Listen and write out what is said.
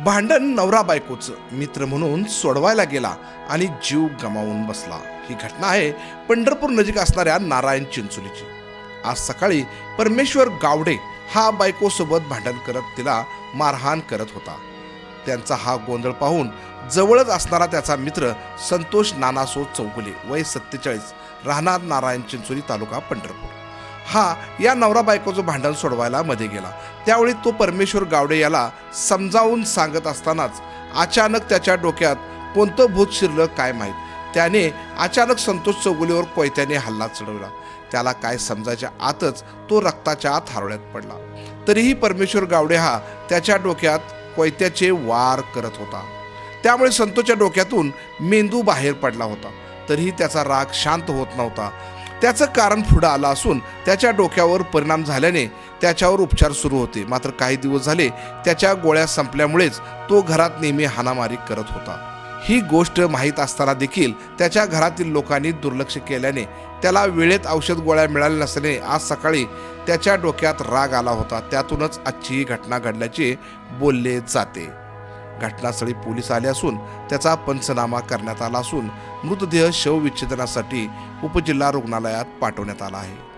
भांडण नवरा बायकोचं. मित्र म्हणून सोडवायला गेला आणि जीव गमावून बसला. ही घटना आहे पंढरपूर नजीक असणाऱ्या नारायण चिंचोलीची. आज सकाळी परमेश्वर गावडे हा बायकोसोबत भांडण करत तिला मारहाण करत होता. त्यांचा हा गोंधळ पाहून जवळच असणारा त्याचा मित्र संतोष नानासो चौगुले वय सत्तेचाळीस राहणार नारायण चिंचोली तालुका पंढरपूर. हा या नवरा बायकोचं भांडण सोडवायला मध्ये गेला. त्यावेळी तो परमेश्वर गावडे याला समजावून सांगत असतानाच अचानक त्याच्या डोक्यात कोणतं भूत शिरलं काय माहीत? त्याने अचानक संतोष चौगुलीवर कोयत्याने हल्ला चढवला. त्याला काय समजायच्या आतच तो रक्ताच्या आत हारोळ्यात पडला. तरीही परमेश्वर गावडे हा त्याच्या डोक्यात कोयत्याचे वार करत होता. त्यामुळे संतोषच्या डोक्यातून मेंदू बाहेर पडला होता. तरीही त्याचा राग शांत होत नव्हता. त्याचं कारण पुढं आलं असून त्याच्या डोक्यावर परिणाम झाल्याने त्याच्यावर उपचार सुरू होते. मात्र काही दिवस झाले त्याच्या गोळ्या संपल्यामुळेच तो घरात नेहमी हाणामारी करत होता. ही गोष्ट माहीत असताना देखील त्याच्या घरातील लोकांनी दुर्लक्ष केल्याने त्याला वेळेत औषध गोळ्या मिळाल्या नसल्याने आज सकाळी त्याच्या डोक्यात राग आला होता. त्यातूनच आजची ही घटना घडल्याचे बोलले जाते. घटनास्थळी पोलीस आले असून त्याचा पंचनामा करण्यात आला असून मृतदेह शवविच्छेदनासाठी उपजिल्हा रुग्णालयात पाठवण्यात आला आहे.